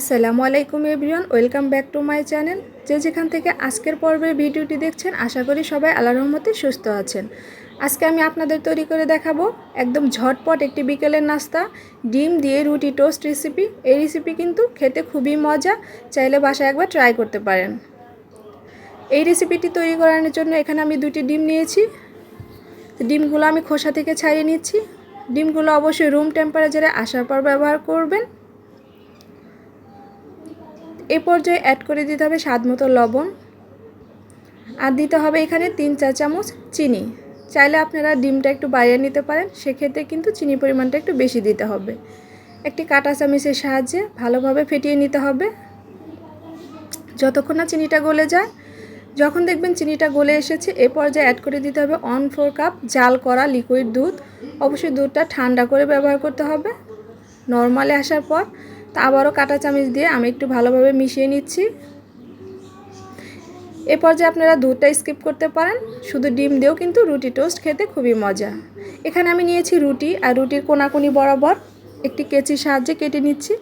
আসসালামু আলাইকুম everyone, welcome back to my channel. যে যেখান থেকে আজকের পর্বের ভিডিওটি দেখছেন, আশা করি সবাই আল্লাহ রহমতে সুস্থ আছেন। আজকে আমি আপনাদের তৈরি করে দেখাবো একদম ঝটপট একটি বিকেলের নাস্তা, ডিম দিয়ে রুটি টোস্ট রেসিপি। এই রেসিপি কিন্তু খেতে খুবই মজা, চাইলে বাসায় একবার ট্রাই করতে পারেন। এই রেসিপিটি তৈরি করানোর জন্য এখানে আমি দুটি ডিম নিয়েছি। ডিমগুলো আমি খোসা থেকে ছাড়িয়ে নিচ্ছি। ডিমগুলো অবশ্যই রুম টেম্পারেচারে আসার পর ব্যবহার করবেন। এ পর্যায়ে অ্যাড করে দিতে হবে স্বাদ মতো লবণ। আর দিতে হবে এখানে তিন চা চামচ চিনি। চাইলে আপনারা ডিমটা একটু বাড়িয়ে নিতে পারেন, সেক্ষেত্রে কিন্তু চিনি পরিমাণটা একটু বেশি দিতে হবে। একটি কাটা চামিচের সাহায্যে ভালোভাবে ফেটিয়ে নিতে হবে। যতক্ষণ না চিনিটা গলে যায়, যখন দেখবেন চিনিটা গলে এসেছে, এ পর্যায়ে অ্যাড করে দিতে হবে অন ফোর কাপ জাল করা লিকুইড দুধ। অবশ্যই দুধটা ঠান্ডা করে ব্যবহার করতে হবে। নর্মালে আসার পর তা আবারও কাটা চামচ দিয়ে আমি একটু ভালোভাবে মিশিয়ে নিচ্ছি। এ পর্যায়ে আপনারা দুধটা স্কিপ করতে পারেন। শুধু ডিম দিয়েও কিন্তু রুটি টোস্ট খেতে খুবই মজা। এখানে আমি নিয়েছি রুটি আর রুটির কোনাকুনি বরাবর একটি কেচির সাহায্যে কেটে নিচ্ছি।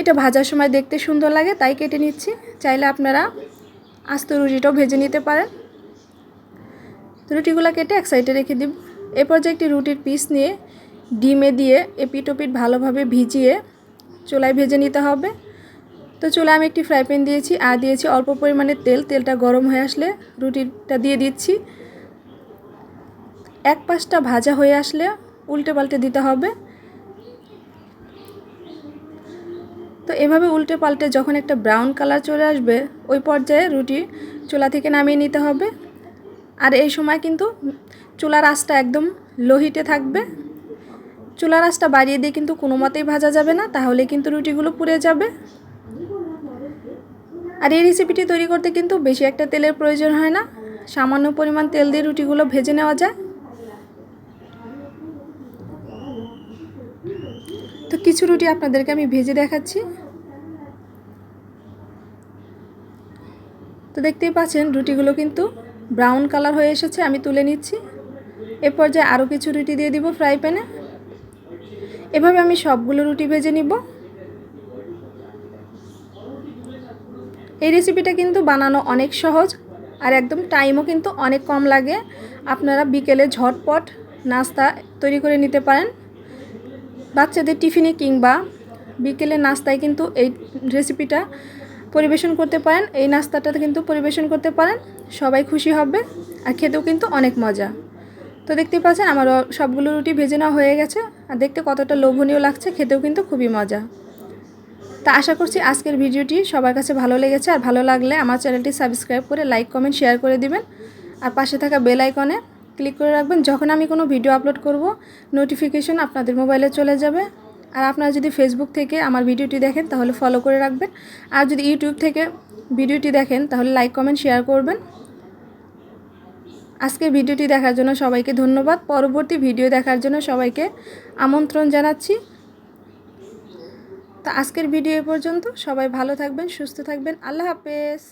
এটা ভাজার সময় দেখতে সুন্দর লাগে, তাই কেটে নিচ্ছি। চাইলে আপনারা আস্ত রুটিটাও ভেজে নিতে পারেন। রুটিগুলো কেটে এক সাইডে রেখে দিব। এ পর্যায়ে একটি রুটির পিস নিয়ে ডিমে দিয়ে এপিট ওপিট ভালোভাবে ভিজিয়ে চুলায় ভেজে নিতে হবে। তো চুলায় আমি একটি ফ্রাই প্যান দিয়েছি, আর দিয়েছি অল্প পরিমাণে তেল। তেলটা গরম হয়ে আসলে রুটিটা দিয়ে দিচ্ছি। এক পাশটা ভাজা হয়ে আসলে উল্টে পাল্টে দিতে হবে। তো এভাবে উল্টে পাল্টে যখন একটা ব্রাউন কালার চলে আসবে, ওই পর্যায়ে রুটি চুলা থেকে নামিয়ে নিতে হবে। আর এই সময় কিন্তু চুলার আঁচটা একদম লোহিতে থাকবে। চুলার আঁচটা বাড়িয়ে দিয়ে কিন্তু কোনো মতেই ভাজা যাবে না, তাহলে কিন্তু রুটিগুলো পুড়ে যাবে। আর এই রেসিপিটি তৈরি করতে কিন্তু বেশি একটা তেলের প্রয়োজন হয় না, সামান্য পরিমাণ তেল দিয়ে রুটিগুলো ভেজে নেওয়া যায়। তো কিছু রুটি আপনাদেরকে আমি ভেজে দেখাচ্ছি। তো দেখতেই পাচ্ছেন, রুটিগুলো কিন্তু ব্রাউন কালার হয়ে এসেছে, আমি তুলে নিচ্ছি। এ পর্যায়ে আরও কিছু রুটি দিয়ে দিব ফ্রাই প্যানে এভাবে আমি সবগুলো রুটি ভেজে নিব। এই রেসিপিটা কিন্তু বানানো অনেক সহজ আর একদম টাইমও কিন্তু অনেক কম লাগে। আপনারা বিকেলে ঝটপট নাস্তা তৈরি করে নিতে পারেন। বাচ্চাদের টিফিনে কিংবা বিকেলে নাস্তায় কিন্তু এই রেসিপিটা পরিবেশন করতে পারেন। এই নাস্তাটা কিন্তু পরিবেশন করতে পারেন। সবাই খুশি হবে আর খেতেও কিন্তু অনেক মজা। তো দেখতে পাচ্ছেন আমার সবগুলো রুটি ভেজে নেওয়া হয়ে গেছে। আর দেখতে কতটা লোভনীয় লাগছে, খেতেও কিন্তু খুবই মজা। তা আশা করছি আজকের ভিডিওটি সবার কাছে ভালো লেগেছে, আর ভালো লাগলে আমার চ্যানেলটি সাবস্ক্রাইব করে লাইক, কমেন্ট, শেয়ার করে দিবেন। আর পাশে থাকা বেল আইকনে ক্লিক করে রাখবেন, যখন আমি কোনো ভিডিও আপলোড করব, নোটিফিকেশন আপনাদের মোবাইলে চলে যাবে। আর আপনারা যদি ফেসবুক থেকে আমার ভিডিওটি দেখেন, তাহলে ফলো করে রাখবেন। আর যদি ইউটিউব থেকে ভিডিওটি দেখেন, তাহলে লাইক কমেন্ট শেয়ার করবেন। আজকের ভিডিওটি দেখার জন্য সবাইকে ধন্যবাদ। পরবর্তী ভিডিও দেখার জন্য সবাইকে আমন্ত্রণ জানাচ্ছি। তো আজকের ভিডিও এ পর্যন্ত সবাই ভালো থাকবেন, সুস্থ থাকবেন। আল্লাহ হাফেজ।